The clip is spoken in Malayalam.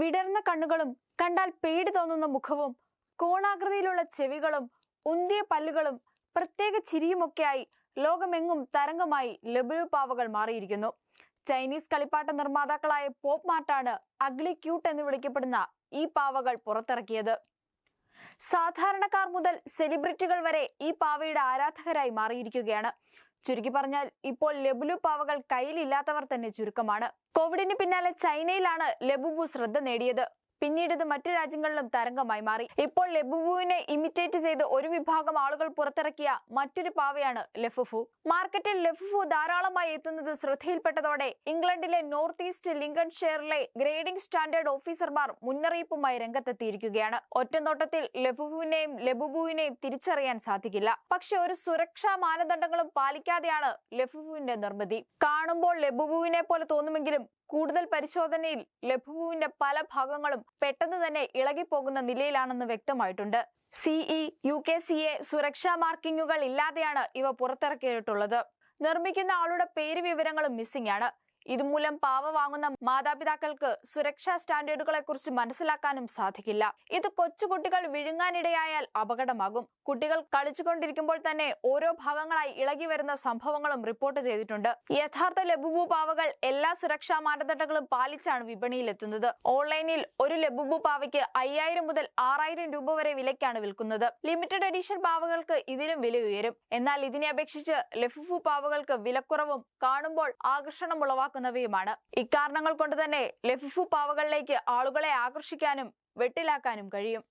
വിടർന്ന കണ്ണുകളും കണ്ടാൽ പേടി തോന്നുന്ന മുഖവും കോണാകൃതിയിലുള്ള ചെവികളും ഉന്തിയ പല്ലുകളും പ്രത്യേക ചിരിയുമൊക്കെയായി ലോകമെങ്ങും തരംഗമായി ലബുലു പാവകൾ മാറിയിരിക്കുന്നു. ചൈനീസ് കളിപ്പാട്ട നിർമ്മാതാക്കളായ പോപ്പ് മാർട്ടാണ് അഗ്ലി ക്യൂട്ട് എന്ന് വിളിക്കപ്പെടുന്ന ഈ പാവകൾ പുറത്തിറക്കിയത്. സാധാരണക്കാർ മുതൽ സെലിബ്രിറ്റികൾ വരെ ഈ പാവയുടെ ആരാധകരായി മാറിയിരിക്കുകയാണ്. ചുരുക്കി പറഞ്ഞാൽ ഇപ്പോൾ ലബുലു പാവകൾ കയ്യിലില്ലാത്തവർ തന്നെ ചുരുക്കമാണ്. കോവിഡിന് പിന്നാലെ ചൈനയിലാണ് ലബുബു ശ്രദ്ധ നേടിയത്. പിന്നീട് ഇത് മറ്റു രാജ്യങ്ങളിലും തരംഗമായി മാറി. ഇപ്പോൾ ലെബുബുവിനെ ഇമിറ്റേറ്റ് ചെയ്ത് ഒരു വിഭാഗം ആളുകൾ പുറത്തിറക്കിയ മറ്റൊരു പാവയാണ് ലെഫുഫു. മാർക്കറ്റിൽ ലെഫുഫു ധാരാളമായി എത്തുന്നത് ശ്രദ്ധയിൽപ്പെട്ടതോടെ ഇംഗ്ലണ്ടിലെ നോർത്ത് ഈസ്റ്റ് ലിങ്കൺ ഷെയറിലെ ഗ്രേഡിംഗ് സ്റ്റാൻഡേർഡ് ഓഫീസർമാർ മുന്നറിയിപ്പുമായി രംഗത്തെത്തിയിരിക്കുകയാണ്. ഒറ്റനോട്ടത്തിൽ ലെബുബുവിനെയും ലെബുബുവിനെയും തിരിച്ചറിയാൻ സാധിക്കില്ല. പക്ഷെ ഒരു സുരക്ഷാ മാനദണ്ഡങ്ങളും പാലിക്കാതെയാണ് ലെഫുവിന്റെ നിർമ്മിതി. കാണുമ്പോൾ ലെബുബുവിനെ പോലെ തോന്നുമെങ്കിലും കൂടുതൽ പരിശോധനയിൽ ലഘുവിന്റെ പല ഭാഗങ്ങളും പെട്ടെന്ന് തന്നെ ഇളകിപ്പോകുന്ന നിലയിലാണെന്ന് വ്യക്തമായിട്ടുണ്ട്. CE U K C A സുരക്ഷാ മാർക്കിങ്ങുകൾ ഇല്ലാതെയാണ് ഇവ പുറത്തിറക്കിയിട്ടുള്ളത്. നിർമ്മിക്കുന്ന ആളുടെ പേര് വിവരങ്ങളും മിസ്സിംഗ് ആണ്. ഇതുമൂലം പാവ വാങ്ങുന്ന മാതാപിതാക്കൾക്ക് സുരക്ഷാ സ്റ്റാൻഡേർഡുകളെ കുറിച്ച് മനസ്സിലാക്കാനും സാധിക്കില്ല. ഇത് കൊച്ചുകുട്ടികൾ വിഴുങ്ങാനിടയായാൽ അപകടമാകും. കുട്ടികൾ കളിച്ചുകൊണ്ടിരിക്കുമ്പോൾ തന്നെ ഓരോ ഭാഗങ്ങളായി ഇളകി വരുന്ന സംഭവങ്ങളും റിപ്പോർട്ട് ചെയ്തിട്ടുണ്ട്. യഥാർത്ഥ ലബുബു പാവകൾ എല്ലാ സുരക്ഷാ മാനദണ്ഡങ്ങളും പാലിച്ചാണ് വിപണിയിലെത്തുന്നത്. ഓൺലൈനിൽ ഒരു ലബുബു പാവയ്ക്ക് അയ്യായിരം മുതൽ ആറായിരം രൂപ വരെ വിലയ്ക്കാണ് വിൽക്കുന്നത്. ലിമിറ്റഡ് എഡിഷൻ പാവകൾക്ക് ഇതിലും വില ഉയരും. എന്നാൽ ഇതിനെ അപേക്ഷിച്ച് ലഫുഫു പാവകൾക്ക് വിലക്കുറവും കാണുമ്പോൾ ആകർഷണം ഉളവാക്കുന്നവയുമാണ് ഇക്കാരണങ്ങൾ കൊണ്ട് തന്നെ ലഫുഫു പാവകളിലേക്ക് ആളുകളെ ആകർഷിക്കാനും വെട്ടിലാക്കാനും കഴിയും.